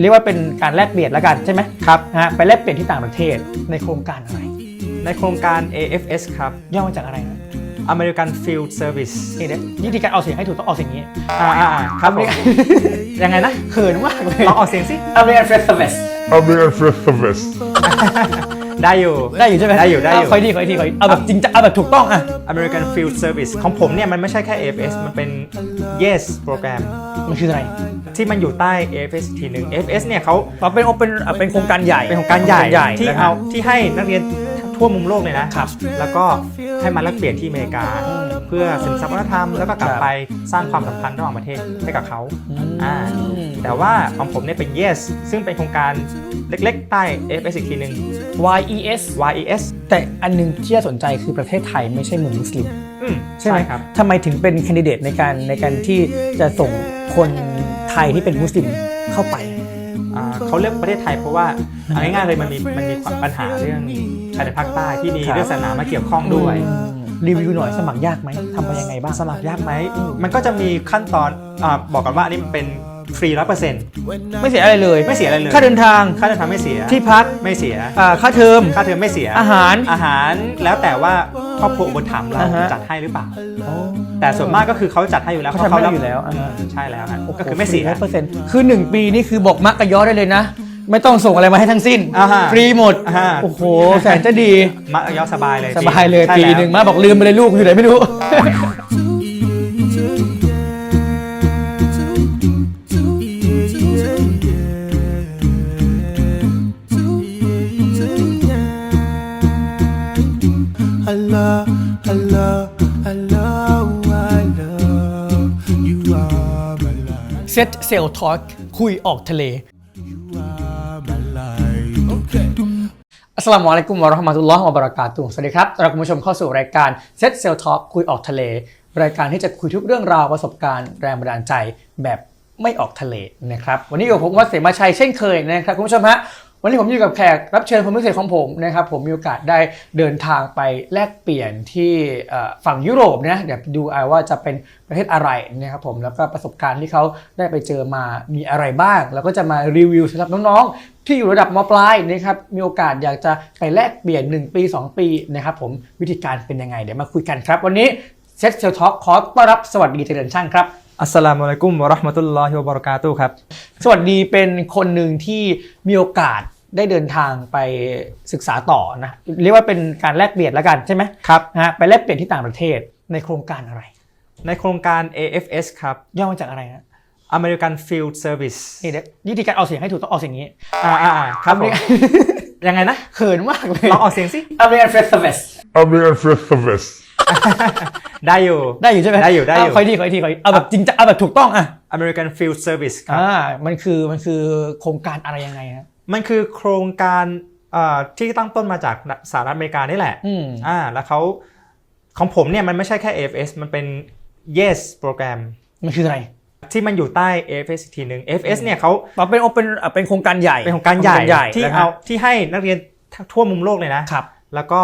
เรียกว่าเป็นการแลกเปลี่ยนแล้วกันใช่ไหมครับนะฮะไปแลกเปลี่ยนที่ต่างประเทศในโครงการอะไร ในโครงการ AFS ครับ ย่อมาจากอะไรนะ American Field Service นี่เดี๋ยววิธีการออกเสียงให้ถูกต้องออกเสียงอย่างนี้ อ่าอ่าอ่าครับผม ยังไงนะเขินมากเลยลองออกเสียงสิ American First Service American First Service. ได้อยู่ ได้อยู่ใช่ไหมได้อยู่ได้อยู่ เาคอยดีคอยดีคอยดีเอาแบบจริงจังเอาแบบถูกต้องอะ American Field Service ของผมเนี่ย มันไม่ใช่แค่ AFS มันเป็น YES โปรแกรม มันคืออะไร ที่มันอยู่ใต้ AFS อีกทีหนึ่ง AFS เนี่ยเขาเราเป็นเป็นเป็นโครงการใหญ่เป็นโครงการใหญ่ใหญ่ที่นะครับเอาที่ให้นักเรียน ทั่วมุมโลกเลยนะครับ แล้วก็ให้มาแลกเปลี่ยนที่อเมริกา เพื่อซึมซับวัฒนธรรมแล้วก็กลับครับไปสร้างความสัมพันธ์ระหว่างประเทศให้กับเขาอืมอ่าแต่ว่าของผมเนี่ยเป็น YES ซึ่งเป็นโครงการเล็กๆ ใต้ AFS อีกทีหนึ่ง YES YES แต่อันหนึงที่น่าสนใจคือประเทศไทยไม่ใช่เมืองมุสลิมอืมใช่ไหมครับทำไมถึงเป็นแคนดิเดตในการในการที่จะส่งคนไทยที่เป็นมุสลิมเข้าไป อ่าเขาเลือกประเทศไทยเพราะว่าเอาง่ายๆเลยมันมีมันมีความปัญหาเรื่องชายแดนภาคใต้ที่มีครับเรื่องศาสนามาเกี่ยวข้องด้วยอืมรีวิวหน่อยสมัครยากไหมทำไปยังไงบ้าง สมัครยากไหมมันก็จะมีขั้นตอนอาบอกกันว่าอันนี้มันเป็น ฟรีร้อยเปอร์เซ็นต์ไม่เสียอะไรเลยไม่เสียอะไรเลยค่าเดินทางค่าเดินทางไม่เสียที่พักไม่เสียอ่าค่าเทอมค่าเทอมไม่เสีย อาหารอาหารแล้วแต่ว่าครอบครัวอุปถัมภ์เราอ่าฮะ จัดให้หรือเปล่าแต่ส่วนมากก็คือเขาจัดให้อยู่แล้วเขาทำให้รับอยู่แล้วอ่าใช่แล้วฮะก็คือไม่เสียร้อยเปอร์เซ็นต์คือ 1 ปีนี่คือบอกมักกะย้อได้เลยนะ ไม่ต้องส่งอะไรมาให้ทั้งสิ้น อ่าฮะฟรีหมด อ่าฮะ โอ้โห แสนจะดี มักยอสบายเลยสบายเลยใช่ปีแล้วหนึ่งมาบอกลืมไปเลยลูกอยู่ไหนไม่รู้ I เซ็ตเซลทอ k คุยออกทะเล You are my life. Okay. อัสสลามุอะลัยกุมวะเราะห์มะตุลลอฮ์วะบะเราะกาตุฮ์สวัสดีครับต้อนรับคุณผู้ชมเข้าสู่รายการเซ็ตเซลทอ k คุยออกทะเล รายการที่จะคุยทุกเรื่องราวประสบการณ์แรงบันดาลใจแบบไม่ออกทะเลนะครับ วันนี้อยู่กับผมวัดเสมาชัยเช่นเคยนะครับคุณผู้ชมฮะ วันนี้ผมอยู่กับแขกรับเชิญคนพิเศษของผมนะครับผมมีโอกาสได้เดินทางไปแลกเปลี่ยนที่เอ่อฝั่งยุโรปนะเดี๋ยวดูเอาว่าจะเป็นประเทศอะไรนะครับผมแล้วก็ประสบการณ์ที่เขาได้ไปเจอมามีอะไรบ้าง แล้วก็จะมารีวิวสำหรับน้องๆ ที่อยู่ระดับมปลายนะครับมีโอกาสอยากจะไปแลกเปลี่ยน 1 ปี 2 ปีนะครับผมวิธีการเป็นยังไงเดี๋ยวมาคุยกันครับ วันนี้เซ็ตเซลท็อกขอต้อนรับสวัสดีเจริญช่างครับอัสสลามุอะลัยกุมวะเราะห์มะตุลลอฮิวะบะเราะกาตุฮ์ครับ สวัสดีเป็นคนหนึ่งที่มีโอกาส ได้เดินทางไปศึกษาต่อนะเรียกว่าเป็นการแลกเปลี่ยนแล้วกันใช่ไหมครับนะฮะไปแลกเปลี่ยนที่ต่างประเทศในโครงการอะไร ในโครงการ AFS ครับ ย่อมาจากอะไรนะ American Field Service นี่เดี๋ยววิธีการออกเสียงให้ถูกต้องออกเสียงอย่างนี้อ่าอ่าอ่าครับผมยังไงนะเขินมากเลยลองออกเสียงสิ American First Service American First Service. ได้อยู่ ได้อยู่ใช่ไหมได้อยู่ได้อยู่เาคอยดีคอยดีคอยดีเอาแบบจริงจังเอาแบบถูกต้องอะ American Field Service ครับ อ่า มันคือมันคือโครงการอะไรยังไงฮะ มันคือโครงการเอ่อที่ตั้งต้นมาจากสหรัฐอเมริกานี่แหละอืมอ่าแล้วเขาของผมเนี่ยมันไม่ใช่แค่ AFS มันเป็น YES โปรแกรมมันคืออะไรที่มันอยู่ใต้ AFS อีกทีหนึ่ง AFS เนี่ยเขาเราเป็นเป็นเป็นโครงการใหญ่เป็นโครงการใหญ่ใหญ่ที่นะครัเอาบที่ให้นักเรียนทั่วมุมโลกเลยนะครับ แล้วก็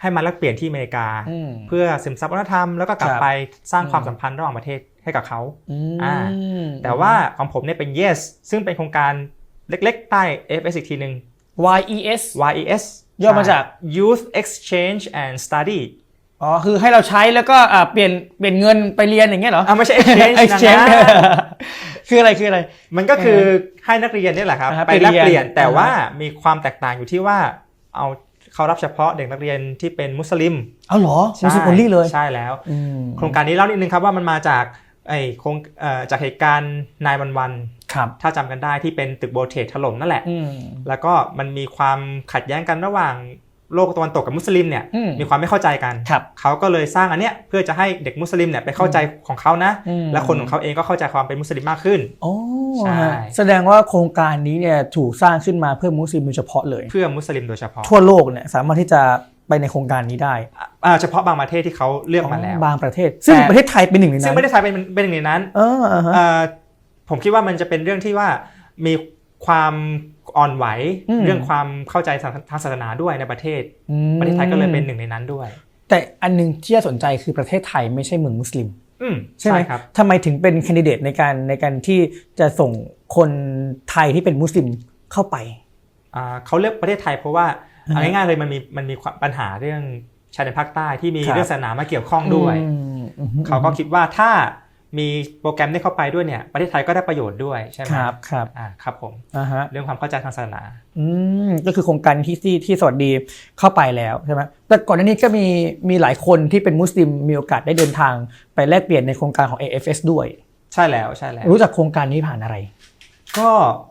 ให้มาแลกเปลี่ยนที่อเมริกาอืมเพื่อซึมซับวัฒนธรรมแล้วก็กลับครับไปสร้างความสัมพันธ์ระหว่างประเทศให้กับเขาอืมอ่าแต่ว่าของผมเนี่ยเป็น YES ซึ่งเป็นโครงการ เล็กๆ ใต้ AFS อีกทีหนึ่ง YES YES ย่อมาจาก Youth Exchange and Study อ๋อ คือให้เราใช้แล้วก็อ่าเปลี่ยนเปลี่ยนเงินไปเรียนอย่างเงี้ยเหรออะไม่ใช่ exchange นะ exchange คืออะไรคืออะไร มันก็คือให้นักเรียนเนี่ยแหละครับอ่าฮะไปแลกเปลี่ยนไปเรียนแต่อ่าฮะว่ามีความแตกต่างอยู่ที่ว่าเอาเขารับเฉพาะเด็กนักเรียนที่เป็นมุสลิมเอาเหรอใช่มุสลิมอลี่เลยใช่แล้วอืมโครงการนี้เล่านิดนึงครับว่ามันมาจาก ไอ้โครงเอ่อจากเหตุการณ์นายวันวันครับถ้าจำกันได้ที่เป็นตึกโบเทถล่มนั่นแหละอืมแล้วก็มันมีความขัดแย้งกันระหว่างโลกตะวันตกกับมุสลิมเนี่ยอืมมีความไม่เข้าใจกันครับเขาก็เลยสร้างอันเนี้ยเพื่อจะให้เด็กมุสลิมเนี่ยไปเข้าใจของเขานะอืมและคนของเขาเองก็เข้าใจความเป็นมุสลิมมากขึ้นโอ้ใช่ฮะแสดงว่าโครงการนี้เนี่ยถูกสร้างขึ้นมาเพื่อมุสลิมโดยเฉพาะเลย เพื่อมุสลิมโดยเฉพาะทั่วโลกเนี่ยสามารถที่จะ ไปในโครงการนี้ได้อ่าเฉพาะบางประเทศที่เขาเลือกมาแล้วบางประเทศ ซึ่งแต่ประเทศไทยเป็นหนึ่งในนั้นซึ่งไม่ได้ทายเป็นเป็นหนึ่งในนั้นเอออ่าฮะเอ่อผมคิดว่ามันจะเป็นเรื่องที่ว่ามีความอ่อนไหวอืมเรื่องความเข้าใจทางทางศาสนาด้วยในประเทศอืมประเทศไทยก็เลยเป็นหนึ่งในนั้นด้วย แต่อันหนึงที่น่าสนใจคือประเทศไทยไม่ใช่เมืองมุสลิมอืมใช่ไหมครับทำไมถึงเป็นแคนดิเดตในการในการที่จะส่งคนไทยที่เป็นมุสลิมเข้าไปอ่าเขาเลือกประเทศไทยเพราะว่าอ่าฮะ เอาง่ายๆเลยมันมีมันมีความปัญหาเรื่องชายแดนภาคใต้ที่มีครับเรื่องศาสนามาเกี่ยวข้องด้วยอืมอืมเขาก็คิดว่าถ้ามีโปรแกรมนี้เข้าไปด้วยเนี่ย ประเทศไทยก็ได้ประโยชน์ด้วยใช่ไหมครับครับอ่าครับผมอ่าฮะเรื่องความเข้าใจทางศาสนาอืมก็คือโครงการที่ที่ที่สวัสดีเข้าไปแล้วใช่ไหมแต่ก่อนหน้านี้ก็มีมีหลายคนที่เป็นมุสลิมมีโอกาสได้เดินทางไปแลกเปลี่ยนในโครงการของ AFS ด้วย ใช่แล้วใช่แล้ว รู้จักโครงการนี้ผ่านอะไร ก็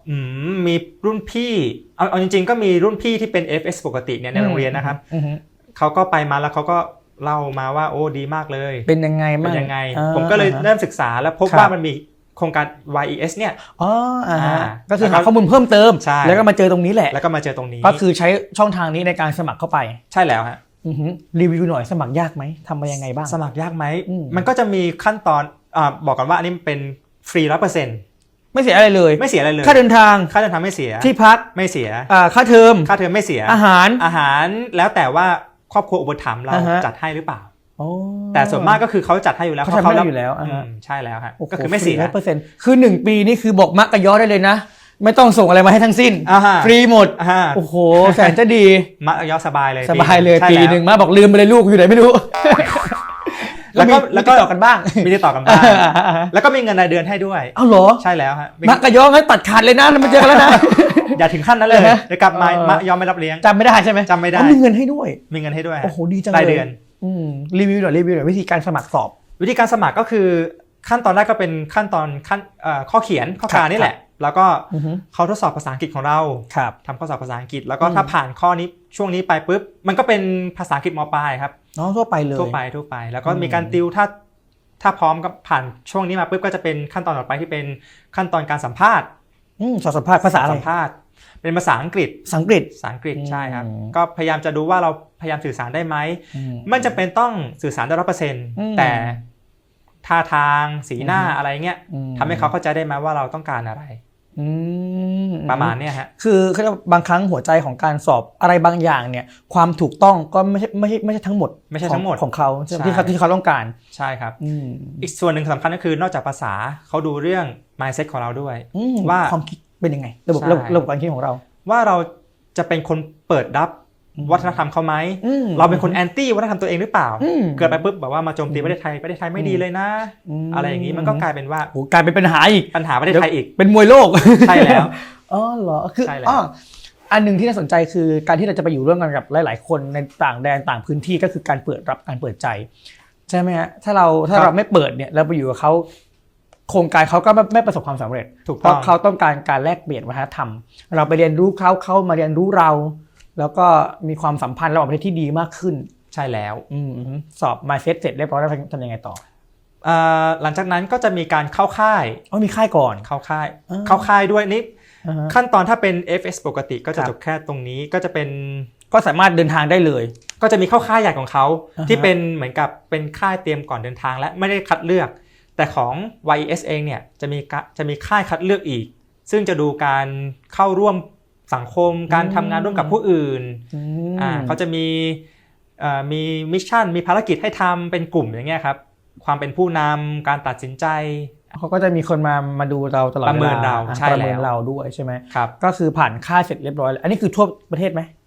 อืมมีรุ่นพี่เอาเอาจริง ๆ ก็มีรุ่นพี่ที่เป็น FS ปกติเนี่ยในโรงเรียนนะครับอือฮึเขาก็ไปมาแล้วเขาก็เล่ามาว่าโอ้ดีมากเลย เป็นยังไงเป็บ้างนยังไงอ่าผมก็เลยอ่าฮะเริ่มศึกษาแล้วพบครับว่ามันมีโครงการ YES เนี่ยอ๋ออ่าฮะอ่าก็คือแล้วก็หาข้อมูลเพิ่มเติมใช่แล้วก็มาเจอตรงนี้แหละ แล้วก็มาเจอตรงนี้ ก็คือใช้ช่องทางนี้ในการสมัครเข้าไป ใช่แล้วฮะอือฮึรีวิวหน่อยสมัครยากไหมทำมายังไงบ้าง สมัครยากไหมอืมมันก็จะมีขั้นตอนอาบอกกันว่าอันนี้เป็นฟรีร้อยเปอร์เซ็นต์ ไม่เสียอะไรเลยไม่เสียอะไรเลยค่าเดินทางค่าเดินทางไม่เสียที่พักไม่เสียอ่าค่าเทอมค่าเทอมไม่เสียอาหารอาหารแล้วแต่ว่าครอบครัวอุปถัมภ์เราอ่าฮะจัดให้หรือเปล่าโอ้แต่ส่วนมากก็คือเขาจัดให้อยู่แล้วเขาทำให้รับอยู่แล้วอ่าฮะอืมใช่แล้วฮะโอ้โหก็คือไม่เสียร้อยเปอร์เซ็นต์คือหนึ่งปีนี่คือบอกมักกะย้อได้เลยนะ ไม่ต้องส่งอะไรมาให้ทั้งสิ้นอ่าฮะฟรีหมดอ่าฮะโอ้โหแสนจะดีมะยอสบายเลยสบายเลยใช่ปีแวหนึ่งมาบอกลืมไปเลยลูกอยู่ไหนไม่รู้ แล้วก็มีแล้วก็มีติดต่อกันบ้างมีติดต่อกันบ้างแล้วก็มีเงินรายเดือนให้ด้วยเอาเหรอใช่แล้วฮะมีมักกะย้องั้นตัดขาดเลยนะแล้วมาเจอกันแล้วนะอย่าถึงขั้นนั้นเลยเออฮะเดี๋ยวกลับมาเออมะยอมไม่รับเลี้ยงจำไม่ได้ใช่ไหมจำไม่ได้อ๋อมีเงินให้ด้วย มีเงินให้ด้วยฮะโอ้โหดีจังเลยรายเดือนอืมรีวิวหน่อยรีวิวหน่อยวิธีการสมัครสอบ วิธีการสมัครก็คือ ขั้นตอนแรกก็เป็นขั้นตอนขั้นเอ่อข้อเขียนข้อการนี่แหละ แล้วก็อือฮึเขาทดสอบภาษาอังกฤษของเราครับทำข้อสอบภาษาอังกฤษ แล้วก็อืมถ้าผ่านข้อนี้ช่วงนี้ไปปุ๊บมันก็เป็นภาษาอังกฤษมปลายครับน้องทั่วไปเลยทั่วไปทั่วไป แล้วก็อืมมีการติวถ้าถ้าพร้อมก็ผ่านช่วงนี้มาปุ๊บก็จะเป็นขั้นตอนต่อไปที่เป็นขั้นตอนการสัมภาษณ์อืมสอบสัมภาษณ์ภาษาอะไรสัมภาษณ์ เป็นภาษาอังกฤษภาษาอังกฤษภาษาอังกฤษอืมใช่ครับ ก็พยายามจะดูว่าเราพยายามสื่อสารได้ไหมอืมไม่จำเป็นต้องสื่อสารได้ร้อยเปอร์เซ็นต์อืมแต่ ท่าทางสีหน้าอืมอะไรเงี้ยอืมทำให้เขาเข้าใจได้ไหมว่าเราต้องการอะไรอืมประมาณเนี้ยฮะคือเขาเรียกว่าบางครั้งหัวใจของการสอบอะไรบางอย่างเนี่ย ความถูกต้องก็ไม่ใช่ไม่ใช่ไม่ใช่ทั้งหมด ไม่ใช่ของทั้งหมดของเขาใช่ไหมใช่ที่เขาที่เขาต้องการใช่ครับอืมอีกส่วนหนึ่งสำคัญก็คือนอกจากภาษาเขาดูเรื่อง mindset ของเราด้วยอืมว่าความคิดเป็นยังไงระบบใช่ระบบระบบการคิดของเรา ว่าเราจะเป็นคนเปิดรับอืม วัฒนธรรมเขาไหมอืมเราเป็นคนแอนตี้วัฒนธรรมตัวเองหรือเปล่าอืมเกิดไปปุ๊บแบบว่ามาโจมตีประเทศไทยประเทศไทยไม่ดีเลยนะมอะไรอย่างนี้มันก็กลายเป็นว่าโอ้กลายเป็นปัญหาอีกปัญหาประเทศไทยอีกเป็นมวยโลกใช่แล้วอ๋อเหรอคือใช่แล้วอ๋ออันหนึ่งที่น่าสนใจคือการที่เราจะไปอยู่ร่วมกันกับหลาย ๆ คนในต่างแดนต่างพื้นที่ก็คือการเปิดรับการเปิดใจใช่ไหมฮะถ้าเราถ้าเราไม่เปิดเนี่ยเราไปอยู่กับเขาโครงการเขาก็ไม่ไม่ประสบความสำเร็จ ถูกเพต้อราะงเขาต้องการการแลกเปลี่ยนวัฒนธรรม เราไปเรียนรู้เขาเขามาเรียนรู้เรา แล้วก็มีความสัมพันธ์ระหว่างประเทศที่ดีมากขึ้นใช่แล้วอืมอืมสอบมาเซตเสร็จเรียบร้อยแล้วทำยังไงต่ออ่าหลังจากนั้นก็จะมีการเข้าค่ายอ๋อมีค่ายก่อนเข้าค่ายอ่าเข้าค่ายด้วยนี่อ่าฮะขั้นตอนถ้าเป็น FS ปกติก็จะครับจบแค่ตรงนี้ก็จะเป็นก็สามารถเดินทางได้เลย ก็จะมีเข้าค่ายใหญ่ของเขาอ่าฮะที่เป็นเหมือนกับเป็นค่ายเตรียมก่อนเดินทางและไม่ได้คัดเลือก แต่ของ YES เองเนี่ยจะมีกะจะมีค่ายคัดเลือกอีก ซึ่งจะดูการเข้าร่วม สังคมการทำงานร่วมกับผู้อื่นอืมอ่าเขาจะมีเอ่อมีมิชชั่นมีภารกิจให้ทำเป็นกลุ่มอย่างเงี้ยครับความเป็นผู้นำการตัดสินใจเขาก็จะมีคนมามาดูเราตลอดประเมินวลเราอะใช่ประเมินแล้วเราด้วยใช่ไหมครับก็คือผ่านค่ายเสร็จเรียบร้อยแล้วอันนี้คือทั่วประเทศไหมอ่า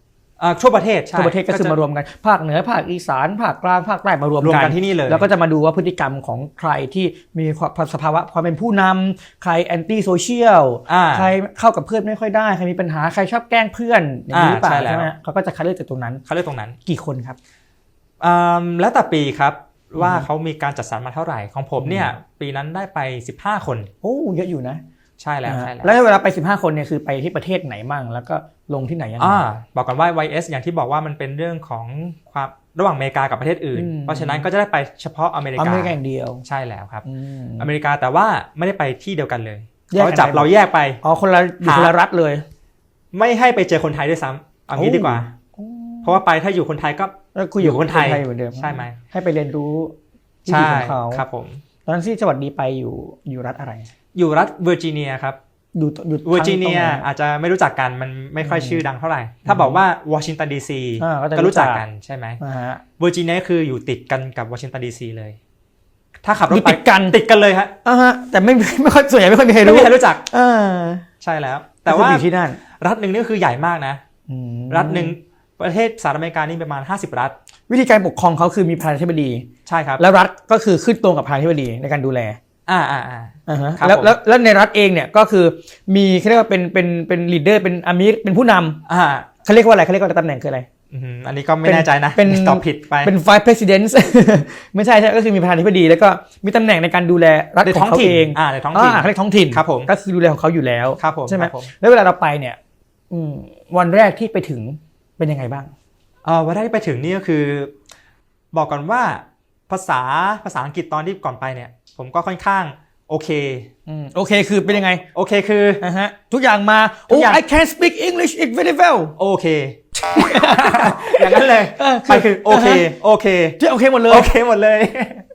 ทั่วประเทศใช่ทั่วประเทศก็คือจมารวมกันภาคเหนือภาคอีสานภาคกลางภาคใต้มารวมรวมกักันนที่นี่เลยแล้วก็จะมาดูว่าพฤติกรรมของใครที่มีความสภาวะความเป็นผู้นำใครแอนตี้โซเชียลอ่าใครเข้ากับเพื่อนไม่ค่อยได้ใครมีปัญหาใครชอบแกล้งเพื่อนอย่างนี้หรือเปล่าอ่าใช่แล้วใช่ไหมเขาก็จะคัดเลือกจากตรงนั้นเขาเรียกตรงนั้นกี่คนครับอ่าแล้วแต่ปีครับว่าเขามีการจัดสรรมาเท่าไหร่ของผมเนี่ยปีนั้นได้ไป 15 คน โอ้เยอะอยู่นะ ใช่แล้วอ่าใช่แล้วแล้วเวลาไป 15 คนเนี่ยคือไปที่ประเทศไหนมั่งแล้วก็ลงที่ไหนยังไงอ่าบอกกันว่า YS อย่างที่บอกว่ามันเป็นเรื่องของความระหว่างอเมริกากับประเทศอื่นอืมเพราะฉะนั้นก็จะได้ไปเฉพาะอเมริอเมการิกาอย่างเดียวใช่แล้วครับอืมอเมริกาแต่ว่าไม่ได้ไปที่เดียวกันเลยแยกกันเขาจับได้ไหมเราแยกไปอ๋อคนละอยู่คนละรัฐเลย ไม่ให้ไปเจอคนไทยด้วยซ้ำเอางี้โอ้ดีกว่า เพราะว่าไปถ้าอยู่คนไทยก็แล้วคุยอยู่กับคนไทยคนไทยเหมือนเดิมใช่ไหมให้ไปเรียนรู้วิใช่ถีของเขาครับผมตอนนั้นที่สวัสดีไปอยู่อยู่รัฐอะไร อยู่รัฐเวอร์จิเนียครับอยู่อยู่เวอร์จิเนียทางตรงไหอาจจะไม่รู้จักกันมันไม่ค่อยชื่อดังเท่าไหร่ ถ้าบอกว่าวอชิงตันดีซีอ่าก็จะก็รู้จักรู้จักกันใช่ไหมนะฮะเวอร์จิเนียคืออยู่ติดกันกับวอชิงตันดีซีเลย ถ้าขับรถอยู่ไปติดกันติดกันเลยฮะอ่าฮะแต่ไม่ไม่ค่อยส่วนใหญ่ไม่ค่อยมีใครไม่รู้มีใครรู้จักเออใช่แล้ว แต่ว่าก็คืออยู่ที่นั่น รัฐหนึ่งนี่ก็คือใหญ่มากนะอืมรัฐหนึ่งประเทศสหรัฐอเมริกานี่ประมาณ 50 รัฐ วิธีการปกครองเขาคือมีประธานาธิบดีใช่ครับแล้วรัฐก็คือขึ้นตรงกับประธานาธิบดีในการดูแล อ่าอ่าอ่าอ่าฮะครับแล้วผมแล้วแล้วในรัฐเองเนี่ยก็คือมีเขาเรียกว่าเป็นเป็นเป็นลีดเดอร์เป็นอามิรเป็นผู้นำอ่าเขาเรียกว่าอะไรเขาเรียกว่าตำแหน่งคืออะไรอืมอันนี้ก็ไม่เป็นแน่ใจนะเป็นตอบผิดไปเป็น vice president ไม่ใช่ใช่ก็คือมีประธานาธิบดี แล้วก็มีตำแหน่งในการดูแลรัฐในขท้อองงเขาถิ่นเองอ่าในท้องถิ่นาเขาเรียกท้องถิ่นครับผมก็คือดูแลของเขาอยู่แล้วครับผมใช่ไหมครับผมแล้วเวลาเราไปเนี่ยอืมวันแรกที่ไปถึงเป็นยังไงบ้างเอ่อวันแรกที่ไปถึงนี่ก็คือ บอกก่อนว่าภาษาภาษาอังกฤษตอนที่ก่อนไปเนี่ย ผมก็ค่อนข้างโอเคอืมโอเคคือเป็นยังไง โอเคคือนะฮะทุกอย่างมาทุก oh อย่าง I can speak English it very well โอเค อย่างนั้นเลยเออไปคือโอเคโอเคที่โอเคหมดเลยโอเคหมดเลย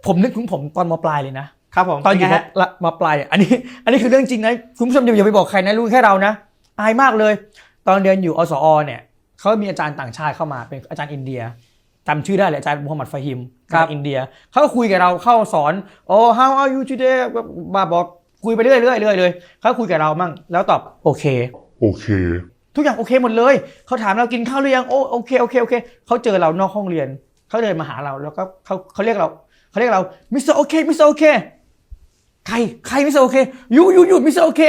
ผมนึกถึงผมตอนมปลายเลยนะครับผมตอนอยู่เป็มไงฮะละมปลายอะอันนี้ อันนี้คือเรื่องจริงนะคุณผู้ชมอย่าอย่าไปบอกใครนะรู้แค่เรานะ อายมากเลย ตอนเรียนอยู่อสอเนี่ยเขามีอาจารย์ต่างชาติเข้ามาเป็นอาจารย์อินเดียจำชื่อได้เลยอาจารย์มูฮัมหมัดฟาฮิมครับ จากอินเดียเขาก็คุยกับเราเข้าสอนโอ้ how are you today มาบอกคุยไปเรื่อยๆเรื่อยๆเลยเขาคุยกับเรามั่งแล้วตอบโอเค Okay. ทุกอย่างโอเคหมดเลยเขาถามเรากินข้าวหรือยังโอ้โอเคโอเคโอเคเขาเจอเรานอกห้องเรียนเขาเดินมาหาเราแล้วก็เขาเขาเรียกเราเขาเรียกเรามิสเตอร์โอเคมิสเตอร์โอเคใครใครมิสเตอร์โอเคยูยูยูมิสเตอร์โอเค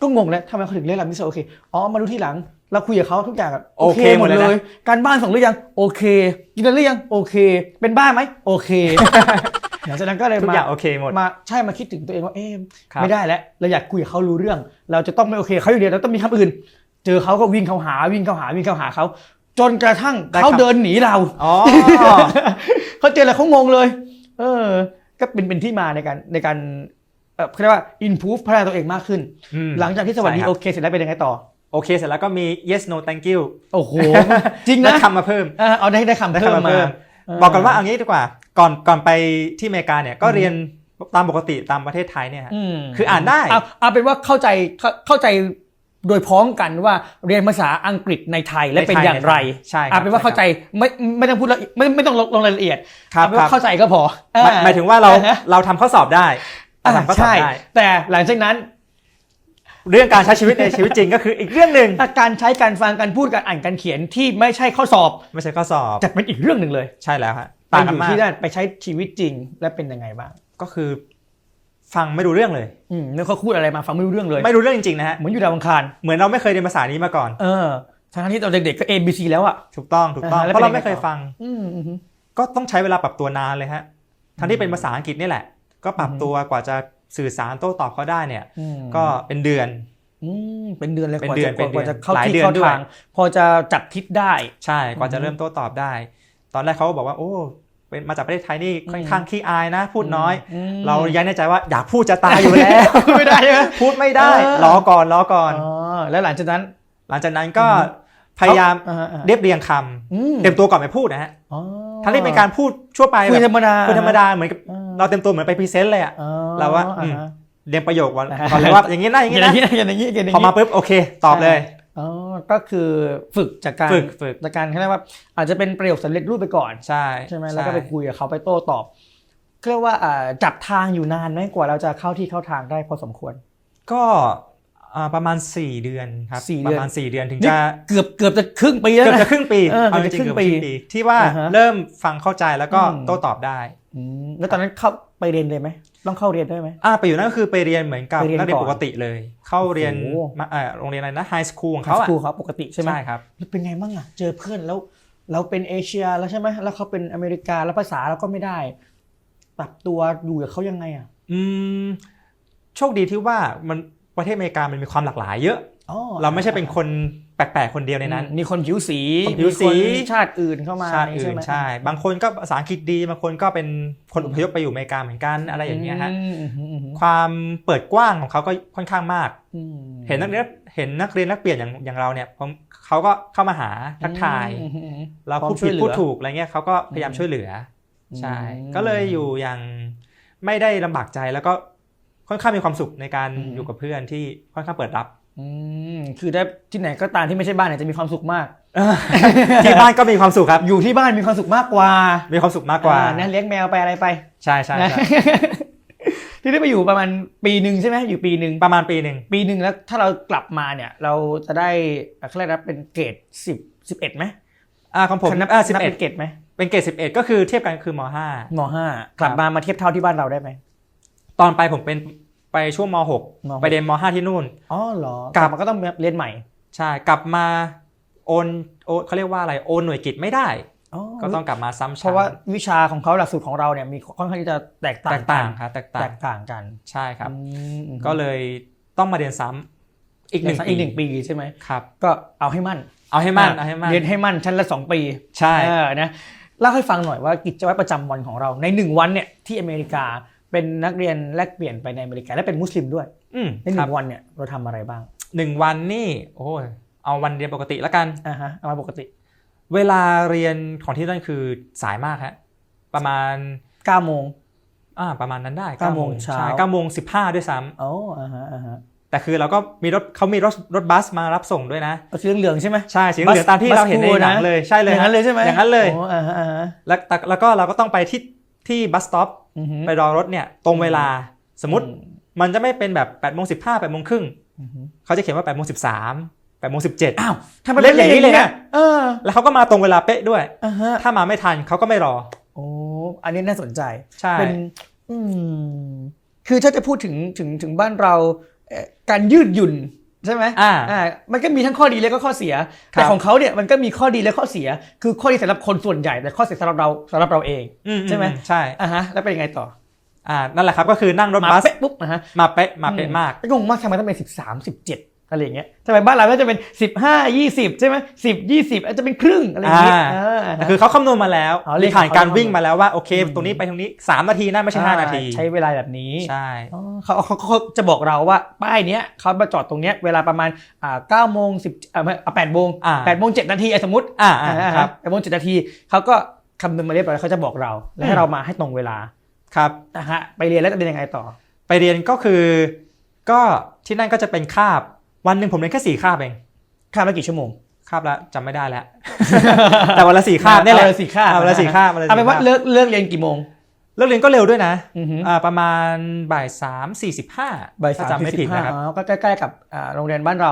ก็งงแล้วทำไมเขาถึงเรียกเรามิสเตอร์โอเคอ๋อมารู้ที่หลัง เราคุยกับเขาทุกอย่างอะโอเคหมดเลยนะการบ้านส่งหรือยังโอเคกินกันหรือยังโอเค เป็นบ้าไหมโอเคหลังจากนั้นก็เลยทุกมาอย่างโอเคหมดมาใช่มาคิดถึงตัวเองว่าเอ๊ะครับไม่ได้แล้วเราอยากคุยกับเขารู้เรื่อง เราจะต้องไม่โอเคเขาอยู่างเดียวเราต้องมีคำอื่น เจอเขาก็วิ่งเข้าหาวิ่งเข้าหาวิ่งเข้าหาเขาจนกระทั่งได้เขาครับเดินหนีเราอ๋อเขาเจออะไรเขางงเลย เออ ก็เป็นเป็นที่มาในการในการเอ่อเขาเรียกว่า improve พัฒนาตัวเองมากขึ้นอืมหลังจากที่สวัสดีใช่ครับโอเคเสร็จแล้วเป็นยังไงต่อ โอเคเสร็จแล้วก็มี yes no thank you โอ้โห จริงได้นะคำมาเพิ่มเออเอาได้ได้คำได้เพิ่คำมมามาเพิ่ม บอกกันว่าเอางี้ดีกว่า ก่อนก่อนไปที่อเมริกาเนี่ยก็เรียนตามปกติตามประเทศไทยเนี่ยฮะมคืออ่านได้เอาเอาเป็นว่าเข้าใจเข้าเข้าใจโดยพ้องกันว่าเรียนภาษาอังกฤษในไทยและในไทยเป็นอย่างไรใช่ครับเอาเป็นว่าเข้าใจไม่ไม่ต้องพูดละไม่ไม่ต้องลงลงรายละเอียดครับเอาเป็นครัว่าบเข้าใจก็พอหมายหมายถึงว่าเราอ่ฮะเราทำข้อสอบได้เราอ่าทำข้อสอบใช่ได้แต่หลังจากนั้น เรื่องการใช้ชีวิตในชีวิตจริงก็คืออีกเรื่องหนึ่งอาการใช้การฟังการพูดการอ่านการเขียนที่ไม่ใช่ข้อสอบไม่ใช่ข้อสอบจะเป็นอีกเรื่องหนึ่งเลย ใช่แล้วฮะไปต่างอกันยู่มากที่นั่นไปใช้ชีวิตจริงและเป็นยังไงบ้างก็คือ ฟังไม่รู้เรื่องเลยอืมแล้วเขาพูดอะไรมาฟังไม่รู้เรื่องเลย ไม่รู้เรื่องจริงๆนะฮะเหมือนอยู่ดาวอังคารเหมือนเราไม่เคยเรียนภาษานี้มาก่อนเออทั้งที่ตอนเด็กๆก็ A B C แล้วอะถูกต้องถูกต้องอ่าฮะแล้วเพราะเราเป็นยังไงไม่เคยต่อฟังอืมอืมอืมก็ต้องใช้เวลาปรับตัวนานเลยฮะทั้งที่เป็นภาษาอังกฤษนี่แหละ ก็ปรับตัวกว่าจะ สื่อสารโต้ตอบเขาได้เนี่ยอืมก็เป็นเดือนอืมเป็นเดือนเลยเป็นกว่าเดือจะนเป็นกว่าเดือนจะเข้าหลายที่เดือนเข้าด้วยทางพอจะจับทิศได้ ใช่กว่าจะอือฮึเริ่มโต้ตอบได้ ตอนแรกเขาก็บอกว่า โอ้เป็นมาจากประเทศไทยนี่ค่อนข้างขี้อายนะ พูดน้อยมเราย้ายในใจว่าอยากพูดจะตายอยู่แล้วไม่ได้ใช่ไหมพูดไม่ได้เออรอก่อนรอก่อนอ๋อแล้วหลังจากนั้น หลังจากนั้นก็พยายามอ่อ่าเรียบเรียงคอืมำเตรียมตัวก่อนไปพูดนะฮะอ๋อทั้งที่เป็นการพูดชั่วไปคุยแบธรบรมดาคุยธรรมดาเหมือนกับอ่ เราเตรียมตัวเหมือนไปพรีเซนต์เลยอะอ๋อเราว่าอ่อืมฮะเรียงประโยคก่อนอ่าก่อนเลยว่าอย่างนี้นะอย่างอย่านี้งนะนี้อย่างนี้อย่างนี้พอมาปุ๊บโอเค ตอบเลยอ๋อก็คือฝึกจากการฝึกฝึกจากการเขาเรียกว่า อาจจะเป็นประโยคสำเร็จรูปไปก่อนใช่ใช่ไหมแล้วก็ไปคุยกับเขาไปโต้ตอบเรียกว่าอ่าจับทางอยู่นานไหมกว่าเราจะเข้าที่เข้าทางได้พอสมควร ก็อ่า ประมาณ 4 เดือนครับสี่ปเดือน ระมาณ 4 เดือนถึงนี่จะเกือบเกือบจะครึ่งปีแล้วเกือบนะ จะครึ่งปีเออเอาจริงๆเกืเกืออบบจะจะคครึ่รึ่งงปีปีที่ว่าอ่าฮะเริ่มฟังเข้าใจแล้วก็อืม โต้ตอบได้อืมแล้วตอนนั้นเข้าไปเรียนเลยไหมต้องเข้าเรียนด้วยไหม อ่าไปอยู่นั่นก็คือไปเรียนเหมือนกับไปเรียนนักเรียนก่อนปกติเลย เข้าเรียนโอ้โห มาเอ่อโรงเรียนอะไรนะไฮสคูลของเขาอะครูเขาปกติใช่ไหม ใช่ครับ แล้วเป็นไงบ้างอะเจอเพื่อนแล้ว เราเป็นเอเชียแล้วใช่ไหม แล้วเขาเป็นอเมริกาแล้วภาษาเราก็ไม่ได้ ปรับตัวอยู่กับเขายังไงอะอืมโชคดีที่ว่ามัน ประเทศอเมริกามันมีความหลากหลายเยอะอ๋อเราไม่ใช่เป็นคนแปลกๆคนเดียวในนั้น มีคนผิวสีคนผิวสีมีคนชาติอื่นเข้ามาชาติอื่นไหมใช่ บางคนก็ภาษาอังกฤษดีบางคนก็เป็นคนอพยพไปอยู่อเมริกาเหมือนกันอะไรอย่างเงี้ยฮะอืมอืมอืมอืมความเปิดกว้างของเขาก็ค่อนข้างมากอืมเห็นนักเรียนเห็นนักเรียนนักเปลี่ยนอย่างอย่างเราเนี่ยผมเขาก็เข้ามาหาทักทายอืมอืมอืมเราพร้อมพูดช่วผิยดเหลือพูดถูกอะไรเงี้ยเขาก็พยายามช่วยเหลืออมใช่อืมก็เลยอยู่อย่างไม่ได้ลำบากใจแล้วก็ ค่อนข้างมีความสุขในการอืมอยู่กับเพื่อนที่ค่อนข้างเปิดรับอืมคือได้ที่ไหนก็ตามที่ไม่ใช่บ้านเนี่ยจะมีความสุขมากที่บ้านก็มีความสุขครับ อยู่ที่บ้านมีความสุขมากกว่า มีความสุขมากกว่าอ่นะเลี้ยงแมวไปอะไรไป ใช่ใช่นะใช่ที่ได้ไปอยู่ประมาณปีหนึ่งใช่ไหมอยู่ปีหนึ่งประมาณปีหนึ่งปีหนึ่งแล้วถ้าเรากลับมาเนี่ย เราจะได้เขาเรียกนะเป็นเกรดสิบสิบเอ็ดไหมอ่าของผมนับอ่าสิบนับเอ็เป็ดนเกรดไหมเป็นเกรดสิบเอ็ดก็คือเทียบกันคือมห้ามห้ากลับมามาเทียบเท่าที่บ้านเราได้ไหม ตอนไปผมเป็นไปช่วงมหกมหกไปเรียนมห้าที่นู่นอ๋อเหรอกลัลับบมาก็ต้องเรียนใหม่ ใช่กลับมาโอนโอนเขาเรียกว่าอะไรโอนหน่วยกิจไม่ได้อ๋อก็ต้องกลับมาซ้ำเพชั้นราะว่าวิชาของเขาหลักสูตรของเราเนี่ยมีค่อนข้างที่จะแตกต่าแตงกต่างกันครับแตกต่าแตงกต่างกันใช่ครับอืมอืมก็เลยต้องมาเรียนซ้ำอีกหนึ่งอีกหนึ่งปีใช่ไหมครับ ก็เอาให้มั่น เอาให้มั่นอะเอาให้มั่นเรียนให้มั่นชั้นละสองปี ใช่เออนะเล่าให้ฟังหน่อยว่ากิจวัตรประจำวันของเราในหนึ่งวันเนี่ยที่อเมริกา เป็นนักเรียนแลกเปลี่ยนไปในอเมริกาและเป็นมุสลิมด้วยอืมในหครันึ่บงวันเนี่ยเราทำอะไรบ้างหนึ่งวันนี่โอ้ยเอาวันเรียนปกติแล้วกันอ่าฮะเอามาปกติ เวลาเรียนของที่นั่นคือสายมากฮะประมาณ9โมงอ่าประมาณนั้นได้เก้าโมงเช้าใช่เก้าโมงสิบห้าด้วยซ้ำโอ้อ่าฮะอ่าฮะแต่คือเราก็มีรถเขามีรถรถบัสมารับส่งด้วยนะเอาสีเหลืองๆใช่ไหมใช่สีเหลืองตามที่บัสเราเห็นในบัสหนังนะเลยใช่เลยอย่างนั้นเลยใช่ไหมอย่างนั้นเลยโอ้อ่าฮะอ่าฮะแล้วแต่แล้วก็เราก็ต้องไปที่ ที่บัสสต็อปอือฮึไปรอรถเนี่ยตรงเวลาสมมติอืมันจะไม่เป็นแบบ8ปดโมงสิบห้าแปดโมงครึ่งอือฮึเขาจะเขียนว่า8ปดโมงสิบสามแปดโมงสิบเจ็ดอ้าวทำไมเล่นอย่างนี้เลยนะเออแล้วเขาก็มาตรงเวลาเป๊ะด้วยอ่าฮะถ้ามาไม่ทันเขาก็ไม่รอโอ้อันนี้น่าสนใจใช่เป็นอืมคือถ้าจะพูดถึงถึงถึงบ้านเราเอ่อการยืดหยุ่น ใช่ไหมอ่าอ่ามันก็มีทั้งข้อดีและก็ข้อเสียครับแต่ของเขาเนี่ยมันก็มีข้อดีและข้อเสีย คือข้อดีสำหรับคนส่วนใหญ่ แต่ข้อเสียสำหรับเราสำหรับเราเองอืใช่ไหมใช่อ่าฮะแล้วเป็นยังไงต่ออ่านั่นแหละครับก็คือนั่งรถมาบัสเป๊ะปุ๊บนะฮะมาเป๊ะมาเป๊ะมากก็งงมากทำไมต้องเป็นสิบสามสิบเจ็ด อะไรอย่างเงี้ยทำไมบ้านเราก็จะเป็นสิบห้ายี่สิบใช่ไหมสิบยี่สิบอาจจะเป็นครึ่งอะไรอย่างเงี้ยอ่าอ่าแต่คือเขาคำนวณมาแล้วอ๋อเลมีขผ่านการเขาวิ่งมาแล้วว่าโอเคอืมตรงนี้ไปตรงนี้ 3 นาทีนะไม่ใช่ 5 นาที ใช้เวลาแบบนี้ใช่อ๋อเขาเขาเขาจะบอกเราว่าป้ายเนี้ยเขามาจอดตรงเนี้ยเวลาประมาณอ่าเก้าโมงสิบอ่าไม่อ่าแปดโมงอ่าแปดโมงเจ็ดนาทีอะสมมติอ่าอ่าครับแปดโมงเจ็ดนาทีเขาก็คำนึงมาเรียบร้อยเขาจะบอกเรา แล้วให้เรามาให้ตรงเวลาครับนะฮะไปเรียนแล้วจะเป็นยังไงต่อ ไปเรียนก็คือ ก็ที่นั่นก็จะเป็นคาบ วันหนึ่งผมเรียนแค่สี่คาบเองข้ามไปกี่ชั่วโมงคาบละจำไม่ได้แล้ว แต่วันละสี่คาบเนี่ยแหละเอาวันละสี่คาบเอาวันละสี่คาบวันละเอาสี่เป็นว่าคาบเลิกเลิกเรียนกี่โมงเลิกเรียนก็เร็วด้วยนะอือฮึอ่าประมาณบ่ายสามสี่สิบห้าบ่ายถ้าสามจำไม่ผิดนะครับอ๋อก็ใกล้ๆกับอ่าโรงเรียนบ้านเรา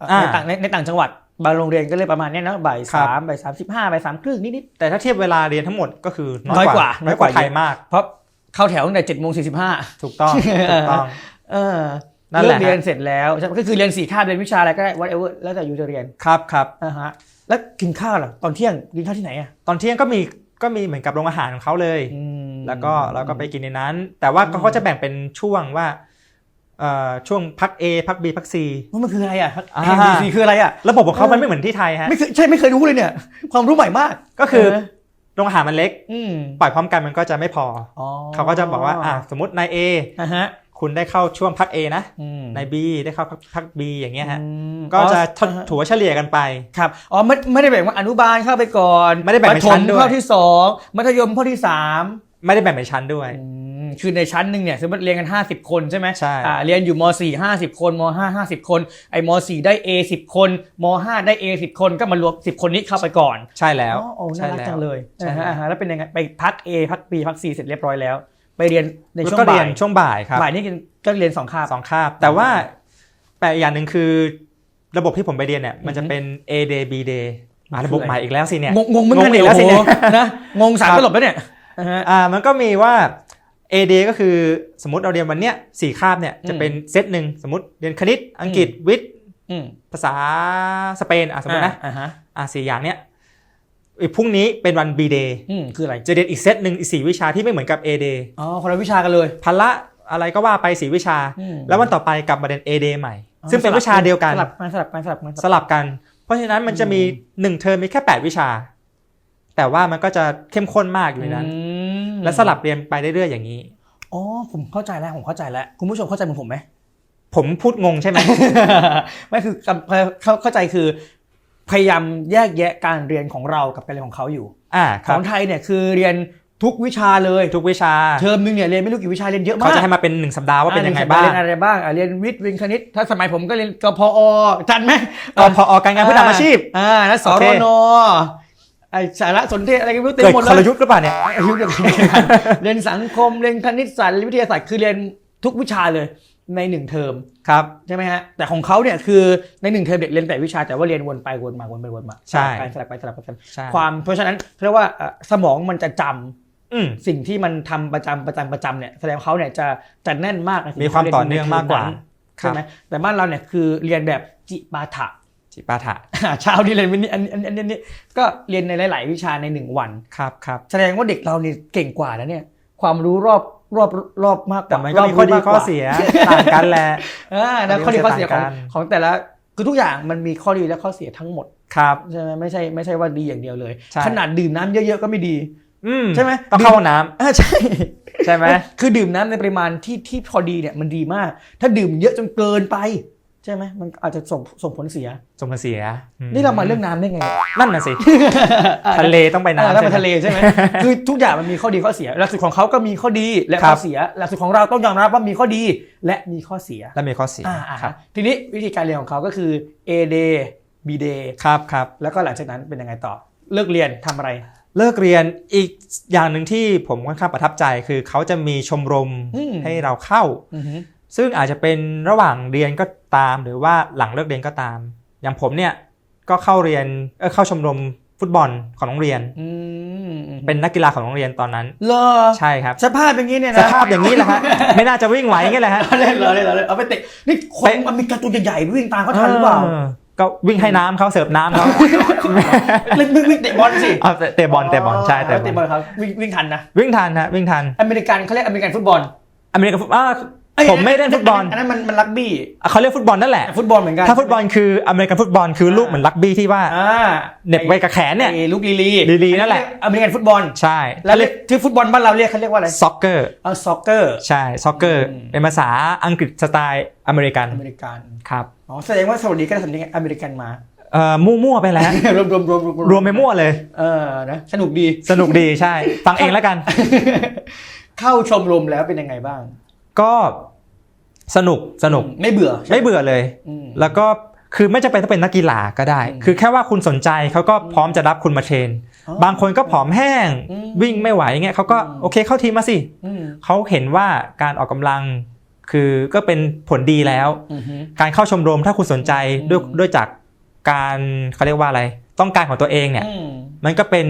อ่าอ่าในต่างในในต่างจังหวัดบางโรงเรียนก็เลยประมาณเนี้ยเนาะบ่ายครับสามบ่ายสามสิบห้าบ่ายสามครึ่งนิดแต่ถ้าเทียบเวลาเรียนทั้งหมดก็คือน้อยกว่าน้อยกว่าน้อยกว่าไทยมากๆเพราะเข้าแถวตั้งแต่เจ็ดโมงสี่สิบห้าถูกต้องถูกต้องเออ นั่นแหเลิละกเรียนเสร็จแล้วใช่ไหมก็คือเรียนสี่คาบเรียนวิชาอะไรก็ได้ whatever แล้วแต่ยูจะเรียนครับครับอ่าฮะแล้วกินข้าวล่ะตอนเที่ยงกินข้าวที่ไหนอะตอนเที่ยงก็มีก็มีเหมือนกับโรงอาหารของเขาเลยอืมแล้วก็เราก็ไปกินในนั้น แต่ว่าอืมเขาจะแบ่งเป็นช่วงว่าเอ่อช่วงพัก A พัก B พัก C ว่ามันคืออะไรอะอ่าเอ็นดีซีคืออะไรอะระบบของเขามันไม่เหมือนที่ไทยฮะไม่เคยใช่ไม่เคยรู้เลยเนี่ย ความรู้ใหม่มากก็คือเโรงอาหารมันเล็กอืมปล่อยพร้อมกันมันก็จะไม่พออ๋อเขาก็จะบอกว่าอะสมมตินาย A อ่าฮะ คุณได้เข้าช่วงพัก A นะอืมนาย B ได้เข้าพักพัก B อย่างเงี้ยฮะอืมก็จะอ๋อถัวเฉลี่ยกันไปครับอ๋อไม่ไม่ได้แบ่งว่าอนุบาลเข้าไปก่อนไม่ได้แบ่งเป็นประถชั้มนด้วยเข้าที่สองมัธยมเข้าที่สามไม่ได้แบ่งเป็นชั้นด้วยอืมคือในชั้นหนึ่งเนี่ยสมมติเรียนกัน 50 คนใช่ไหมใช่อ่าเรียนอยู่ม .4 50 คนม .5 50 คนไอ้ม .4 ได้ A 10 คนม .5 ได้ A 10 คนก็มารวม10 คนนี้เข้าไปก่อน ใช่แล้วอ๋อโอ้น่ารักจังเลยใช่อ่าแล้วฮะอ่าฮะแล้วเป็นยังไงไปพัก A พัก B พัก C เสร็จเรียบร้อยแล้ว ไปเรียนในแล้วช่วงก็เรีบ่ายนช่วงบ่ายครับบ่ายนี่ก็เรียนสองคาบสองคาบ แต่ว่าแปลกอย่างหนึ่งคือระบบที่ผมไปเรียนเนี่ยมันจะเป็น A day B day อะระบบใหม่อีกแล้วสิเนี่ยงงงงเหมือนกันงงอีกแล้วสิเนี่ยโอ้โหนะงงสามครับตลบแล้วเนี่ยอ่าฮะอ่ามันก็มีว่า A day ก็คือสมมติเราเรียนวันเนี้ยสี่คาบเนี่ยจะเป็นเซตหนึ่งสมมติเรียนคณิตอังกฤษวิทย์อืมภาษาสเปนอะสมมตินะอ่าฮะอะสี่อย่างเนี้ยอีก พรุ่งนี้เป็นวัน B day อืมคืออะไรจะเรียนอีกเซตหนึ่งอีกสี่วิชาที่ไม่เหมือนกับ A day อ๋อคนละวิชากันเลยพละอะไรก็ว่าไปสี่วิชาอืมแล้ววันต่อไปกลับมาเรียน A day ใหม่อ๋อซึ่งเป็นวิชาเดียวกันสลับกันสลับกันสลับกันสลับกัน เพราะฉะนั้นมันจะมีหนึ่งเทอมมีแค่8วิชา แต่ว่ามันก็จะเข้มข้นมากอยู่ในนั้นอืมและสลับเรียนไปเรื่อยๆอย่างนี้อ๋อผมเข้าใจแล้วผมเข้าใจแล้วคุณผู้ชมเข้าใจเหมือนผมไหมผมพูดงงใช่ไหมไม่คือเข้าเข้าใจคือ พยายามแยกแยะการเรียนของเรากับการเรียนของเขาอยู่อ่าคขรับองไทยเนี่ยคือเรียนทุกวิชาเลยทุกวิชาเทอมนึงเนี่ยเรียนไม่รู้กี่วิชาเรียนเยอะมากเขาจะให้มาเป็นหนึ่งสัปดาห์ว่าเป็นยังไงบ้างเรียนอะไรบ้างอะเรียนวิทย์เรียนคณิต ถ้าสมัยผมก็เรียนกพอทันไหมกพอการงานเพื่อนำอาชีพ อ่าแล้วสโอรเค นไอสารสนเทศอะไรก็ไม่รู้เต็มเกิดหมดคอลเลยยุทธ์หรือเปล่าเนี่ย อายุเดียวกันเรียนสังคม เรียนคณิตศาสตร์เรียนวิทยาศาสตร์คือเรียนทุกวิชาเลย ในหนึ่งเทอมครับใช่ไหมฮะแต่ของเขาเนี่ยคือในหนึ่งเทอมเด็กเรียนแต่วิชาแต่ว่าเรียนวนไปวนมาวนไปวนมาใช่สลับไปสลับไปสลับไปใช่ความเพราะฉะนั้นเรียกว่าเอ่อสมองมันจะจำอืมสิ่งที่มันทำประจำประจำประจำเนี่ยแสดงว่าเขาเนี่ยจะจะแน่นมากในสิ่งมีที่ความขรียต่อเนื่องมากกว่าในคืนนั้นครัใช่บไหมแต่บ้านเราเนี่ยคือเรียนแบบจิปาถะจิปาถะเช้านี่เรียนวันนี้อันอันอันอันนี้ก็เรียนในหลาย ๆ วิชาในหนึ่งวันครับครับแสดงว่าเด็กเราเนี่ยเก่งกว่านะเนี่ยความรู้รอบ รอบรอบมากกแต่ว่ามันก็มีข้อดีรบรู้ากข้กอว่าเสียต่างกันแหละอ่านะข้ข้ออดีดีข้อเสียของต่างกันของแต่ละคือทุกอย่างมันมีข้อดีและข้อเสียทั้งหมดครับใช่ไหมไม่ใช่ไม่ใช่ว่าดีอย่างเดียวเลยใช่ขนาดดื่มน้ำเยอะๆก็ไม่ดีอืมใช่ไหมต้องเข้าห้องน้อ่าใช่ำใช่ไหมคือดื่มน้ำในปริมาณที่ที่พอดีเนี่ยมันดีมาก ถ้าดื่มเยอะจนเกินไปใช่ไหมมันอาจจะส่งส่งผลเสียสมกับเสียอืนี่เรามาเรื่องน้ำได้ไง นั่นน่ะสิอ่าทะเลต้องไปอ่าน้ำแล้วไปใช่ไหมทะเลใช่ไหมคือทุกอย่างมันมีข้อดีข้อเสียหลักสูตรของเขาก็มีข้อดีและครัข้อบเสียหลักสูตรของเราต้องยอมรับว่ามีข้อดีและมีข้อเสียแล้วมีข้อเสียอ่าอ่าครับทีนี้วิธีการเรียนของเขาก็คือ A day B day ครับครับแล้วก็หลังจากนั้นเป็นยังไงต่อ เลิกเรียนทำอะไร เลิกเรียนอีกอย่างหนึ่งที่ผมค่อนข้างประทับใจ คือเขาจะมีชมรมอืมให้เราเข้าอือฮึซึ่งอาจจะเป็นระหว่างเรียนก็ ตามหรือว่าหลังเลิกเรียนก็ตาม อย่างผมเนี่ยก็เข้าเรียนเออเข้าชมรมฟุตบอลของโรงเรียนอืมเป็นนักกีฬาของโรงเรียนตอนนั้นเหรอใช่ครับสภาพอย่างนี้เนี่ยสนะภาพอย่างนี้แหละฮะไม่น่าจะวิ่งไหวอย่างนี้แหละฮะเล่นเลยเล่นเลยเอาไปเตะนี่คนไปอเมริกันตัวใหญ่ๆวิ่งตามเขาทันหรือเปล่าก็วิ่งให้น้ำเขาเสิร์ฟน้ำเขาเล่นวิ่งวิ่งเตะบอลสิเอาเตะเตะบอลเตะบอลใช่เตะบเตะอลบอลครับวิ่งวิ่งทันนะวิ่งทันฮะวิ่งทันอเมริกันเขาเรียกอเมริกันฟุตบอลอเมริกันฟุตอ่าอ้ย ผมไม่เล่นฟุตบอล อันนั้นมันมันรักบี้เขาเรียกฟุตบอลนั่นแหละ ฟุตบอลเหมือนกัน ถ้าฟุตบอลคืออเมริกันฟุตบอลคือลูกเหมือนลักบี้ที่ว่าอ่าเหน็บไว้กับแขนเนี่ยไอ้ลูกลีลีลีลีนั่นแหละอเมริกันฟุตบอล ใช่ แล้วเรียกที่ฟุตบอลบ้านเราเรียกเขาเรียกว่าอะไรซ็อกเกอร์เอาซ็อกเกอร์ ใช่ ซ็อกเกอร์อืมเป็นภาษาอังกฤษสไตล์อเมริกัน อเมริกัน ครับ อ๋อ แสดงว่าสวัสดีก็ได้สำเนียงอเมริกันมาเอ่อมั่วๆไปแล้ว รวมรวมรวมรวมไปมั่วเลย เออ นะ สนุกดี สนุกดี ใช่ ฟังเองแล้วกัน เข้าชมรมแล้วเป็นยังไงบ้าง ก็สนุกสนุกไม่เบื่อใช่หไม่เบื่อเลยอืมแล้วก็คือไม่จำเป็นต้องเป็นนักกีฬาก็ได้อืมคือแค่ว่าคุณสนใจเขาก็พร้อมจะรับคุณมาเทรนอ๋อบางคนก็ผอมแห้งอืมวิ่งไม่ไหวเงี้ยเขาก็อืมโอเคเข้าทีมมาสิอืมเขาเห็นว่าการออกกำลังคือก็เป็นผลดีแล้วอือฮึการเข้าชมรมถ้าคุณสนใจอืมด้วยด้วยจากการเขาเรียกว่าอะไร ต้องการของตัวเองเนี่ยอืมมันก็เป็น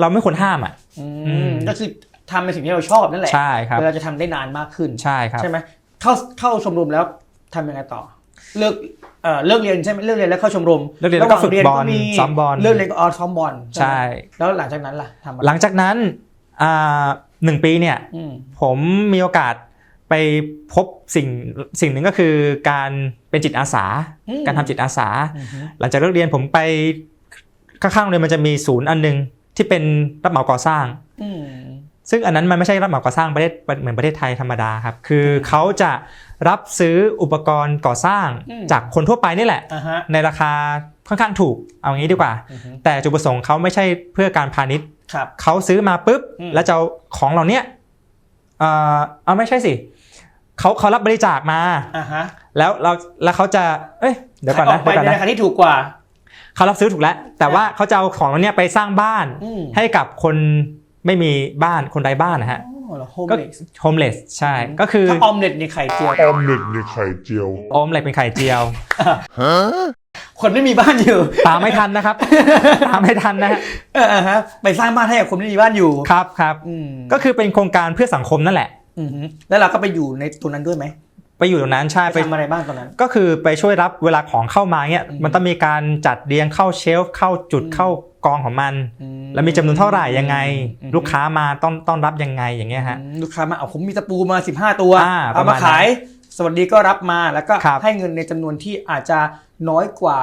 เราไม่ควรห้ามอะอือืมมก็คือ ทำในสิ่งที่เราชอบนั่นแหละใช่ครับเวลาจะทำได้นานมากขึ้นใช่ครับใช่ไหมเข้าเข้าชมรมแล้วทำยังไงต่อ เลิกเอ่อเลิกเรียนใช่ไหมเลิกเรียนแล้วเข้าชมรมเลิกเรียนแล้วก็ระหว่างฝึกเรียนบอลมีซ้อมบอลเลิกเรียนก็ออซ้อมบอลใช่ไหมแล้วหลังจากนั้นล่ะทำอะไรหลังจากนั้นอ่าหนึ่งปีเนี่ยอืมผมมีโอกาสไปพบสิ่งสิ่งหนึ่งก็คือการเป็นจิตอาสาอืมการทำจิตอาสาอือฮึหลังจากเลิกเรียนผมไปข้างๆโรงเรียนมันจะมีศูนย์อันหนึงที่เป็นรับเหมาก่อสร้างอืม ซึ่งอันนั้นมันไม่ใช่รับเหมาก่อสร้างประเทศเหมือนประเทศไทยธรรมดาครับ คือเขาจะรับซื้ออุปกรณ์ก่อสร้างอืมจากคนทั่วไปนี่แหละอ่าฮะในราคาค่อนข้างถูกเอางี้ดีกว่าอือฮึแต่จุดประสงค์เขาไม่ใช่เพื่อการพาณิชย์ครับเขาซื้อมาปุ๊บอืมแล้วจะเอาของเหล่าเนี้ยเอ่อเอาไม่ใช่สิเขาเขารับบริจาคมาอ่าฮะแล้วเราแล้วเขาจะเอ้ยเดี๋ยวก่อนอนะอกไปเดี๋ยวก่อนในนะราคาที่ถูกกว่าเขารับซื้อถูกแล้ว แต่ว่าเขาจะเอาของเหล่าเนี้ยไปสร้างบ้านอืมให้กับคน ไม่มีบ้านคนไร้บ้านนะฮะอ๋อเหรอโฮมก็เลสโฮมเลสใช่ ก็คือถ้าออมเล็ตนี่ไข่เจียวออมเล็ตในไข่เจียวโอมเลสเป็นไข่เจียวคนไม่มีบ้านอยู่ ตามไม่ทันนะครับ ตามไม่ทันนะฮะเอออ่าฮะไปสร้างบ้านให้กับคนไม่มีบ้านอยู่ครับครับอืมก็คือเป็นโครงการเพื่อสังคมนั่นแหละอือฮึแล้วเราก็ไปอยู่ในตัวนั้นด้วยไหมไปอยู่ตรงนั้นใช่ไปไปทำอะไรบ้างตอนนั้น ก็คือไปช่วยรับเวลาของเข้ามาเนี่ยอืมมันต้องมีการจัดเรียงเข้าเชลฟ์เข้าจุดอืมเข้า กองของมันอืแล้วมีจำนวนเท่าไหร่ยังไงอืมลูกค้ามาต้องต้องรับยังไงอย่างเงี้ยฮะอืมลูกค้ามาเอาผมมีตะปูมา 15 ตัวอ่าเอาประมามาณขาย สวัสดีก็รับมาแล้วก็ครับให้เงินในจำนวนที่อาจจะน้อยกว่า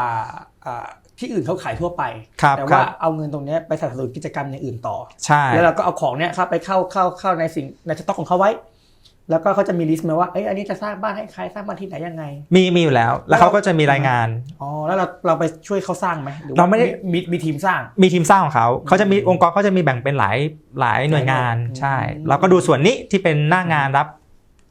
อ่าที่อื่นเขาขายทั่วไปครับแต่คว่ารับเอาเงินตรงเนี้ยไปสนับสนุนกิจกรรมอย่างอื่นต่อใช่แล้วเราก็เอาของเนี้ยครับไปเข้าเข้าเข้าในสิ่งในสต็อกของเขาไว้ แล้วก็เขาจะมีลิสต์ไหมว่าเอ้ยอันนี้จะสร้างบ้านให้ใครสร้างบ้านที่ไหนยังไง มีมีอยู่แล้ว แล้วเขาก็จะมีรายงานอ๋อแล้วเราเราไปช่วยเขาสร้างไหมหรือว่เราไม่ได้มีมีทีมสร้าง มีทีมสร้างของเขาเขาจะมีองค์กรเขาจะมีแบ่งเป็นหลายหลายหน่วยงานอืมใช่เราก็ดูส่วนนี้ที่เป็นหน้างานรับ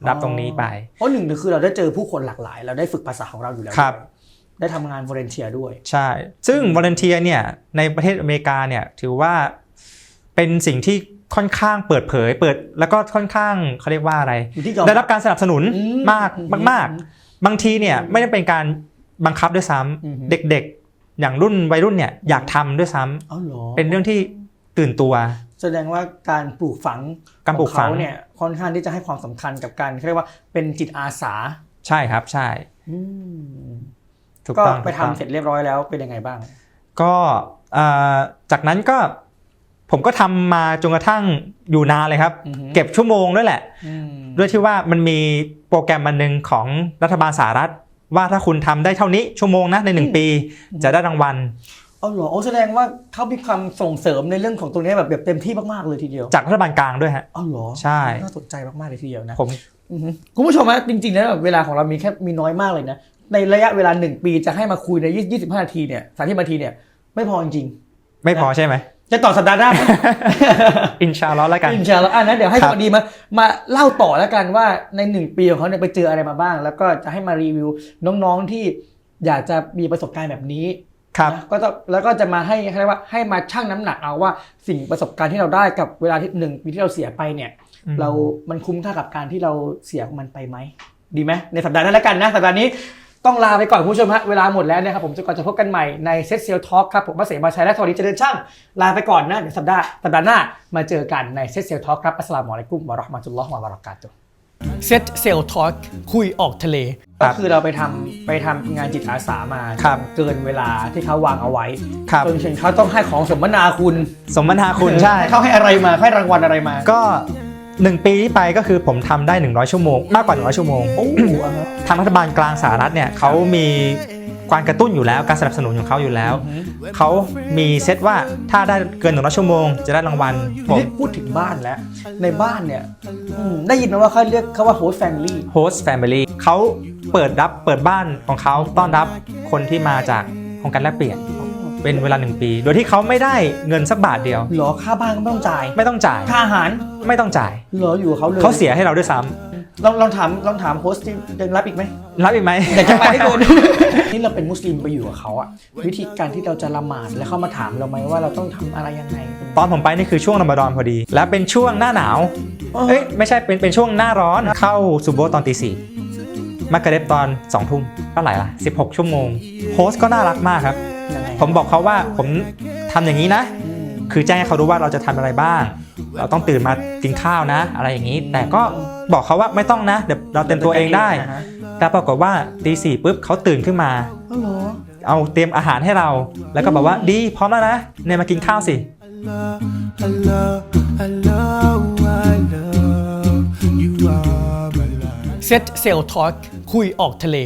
รับตรงนี้ไปเพราะหนึ่งคือเราได้เจอผู้คนหลากหลาย เราได้ฝึกภาษาของเราอยู่แล้วครับด้วยได้ทำงาน volunteer ด้วย ใช่ ซึ่งวอร์เนเทียเนี่ยในประเทศอเมริกาเนี่ยถือว่าเป็นสิ่งที่ ค่อนข้างเปิดเผย เปิดแล้วก็ค่อนข้างเขาเรียกว่าอะไรอยู่ที่ยอมได้รับการสนับสนุนอืมากอืมากบางทีเนี่ยไม่ได้เป็นการบังคับด้วยซ้ำอืมเด็กๆ อย่างรุ่นวัยรุ่นเนี่ยอยากทำด้วยซ้ำอ๋อเหรอเป็นเรื่องที่ตื่นตัว แสดงว่าการปลูกฝังการปลูกฝังของเขาเนี่ยค่อนข้างที่จะให้ความสำคัญกับการเขาเรียกว่าเป็นจิตอาสา ใช่ครับใช่อืมถูกก็ต้องไปถูกทำต้องเสร็จเรียบร้อยแล้วเป็นยังไงบ้าง ก็เอ่อจากนั้นก็ ผมก็ทำมาจนกระทั่งอยู่นานเลยครับอือฮึเก็บชั่วโมงด้วยแหละอืมด้วยที่ว่ามันมีโปรแกรมมันหนึ่งของรัฐบาลสหรัฐ ว่าถ้าคุณทำได้เท่านี้ชั่วโมงนะในหนึ่งปี จะได้รางวัลอ๋อเหรอโอ้แสดงว่าเขามีความส่งเสริมในเรื่องของตรงนี้แบบแบบเต็มที่มากๆเลยทีเดียว จากรัฐบาลกลางด้วยฮะอ๋อเหรอใช่น่าสนใจมากๆเลยทีเดียวนะผมอือฮึคุณผู้ชมนะจริงๆแล้วเวลาของเรามีแค่มีน้อยมากเลยนะในระยะเวลาหนึ่งปีจะให้มาคุยใน 25 นาทีเนี่ยสามสิบนาทีเนี่ยไม่พอจริงไม่พอใช่ไหมๆ จะต่อสัปดาห์หน้าไหมอินชาอัลลอฮ์แล้วกัน อินชาอัลลอฮ์อะนะเดี๋ยวให้ครัสบวัสดีมา มาเล่าต่อแล้วกันว่าในหนึ่งปีของเขาเนี่ยไปเจออะไรมาบ้าง แล้วก็จะให้มารีวิวน้องๆที่อยากจะมีประสบการณ์แบบนี้ครับ นะก็ต้องแล้วก็จะมาให้ให้เรียกว่าให้มาชั่งน้ำหนักเอาว่าสิ่งประสบการณ์ที่เราได้กับเวลาที่หนึ่งปีที่เราเสียไปเนี่ย อืม เรา มันคุ้มค่ากับการที่เราเสียมันไปไหม ดีไหมในสัปดาห์นั้นแล้วกันนะ สัปดาห์นี้ ต้องลาไปก่อนคุณผู้ชมฮะเวลาหมดแล้วนะครับผมจนกว่าจะพบกันใหม่ในเซตเซลท็อกครับผมมาเสมาชัยและสวัสดีเจริญช่าง ลาไปก่อนนะเดี๋ยวสัปดาห์สัปดาห์หน้ามาเจอกันในเซตเซลท็อกครับอัสสลามุอะลัยกุมวะเราะห์มะตุลลอฮ์วะบะเราะกาตุฮ์เซตเซลท็อกคุยออกทะเลครัก็บคือเราไปทำไปทำงานจิตอาสามาครับเกินเวลาที่เขาวางเอาไว้ครับ จนถึงเขาต้องให้ของสมนาคุณสมนาคุณใช่ เขาให้อะไรมาให้รางวัลอะไรมา ก็ หนึ่งปีที่ไปก็คือผมทำได้ 100 ชั่วโมง มากกว่า 100 ชั่วโมงโอ้อ่าฮะทางรัฐบาลกลางสหรัฐเนี่ยเขามีการกระตุ้นอยู่แล้วการสนับสนุนของเขาอยู่แล้ว เขามีเซตว่าถ้าได้เกิน100ชั่วโมง จะได้รางวัลผมนี่พูดถึงบ้านแล้ว ในบ้านเนี่ยอืมได้ยินมาว่าเขาเรียกเขาว่า host family host family เขาเปิดรับเปิดบ้านของเขาต้อนรับคนที่มาจากโครงการแลกเปลี่ยน เป็นเวลาหนึ่งปี โดยที่เขาไม่ได้เงินสักบาทเดียว เหรอค่าบ้านก็ไม่ต้องจ่าย ไม่ต้องจ่าย ค่าอาหารไม่ต้องจ่าย เหรออยู่กับเขาเลยเขาเสียให้เราด้วยซ้ลองลองถามลองถามโฮสที่ยังรับอีกไหมำรับอีกไหมอยากจะไปให้คุณนี่เราเป็นมุสลิมไปอยู่กับเขาอะวิธีการที่เราจะละหมาดแล้วเขามาถามเราไหมว่าเราต้องทำอะไรยังไง ตอนผมไปนี่คือช่วงรอมฎอนพอดี และเป็นช่วงหน้าหนาวเอ้ยไม่ใช่เป็นเป็นช่วงหน้าร้อนเข้าซูโบทตอนตีสี่มักกะเร็บตอน2องทุ่มเท่าไหร่ล่ะ16 ชั่วโมงโฮสต์ก็น่ารักมากครับยังไง ผมบอกเขาว่าผมทำอย่างนี้นะ คือแจ้งให้เขารู้ว่าเราจะทำอะไรบ้าง เราต้องตื่นมากินข้าวนะ อะไรอย่างนี้ แต่ก็บอกเขาว่าไม่ต้องนะ เดี๋ยวเราเต็มตัวเองได้ แต่ปรากฏว่าตีสี่ปุ๊บเขาตื่นขึ้นมาเอาเตรียมอาหารให้เรา แล้วก็บอกว่าดีพร้อมแล้วนะเนี่ยมากินข้าวสิเซตเซลทอกคุยออกทะเล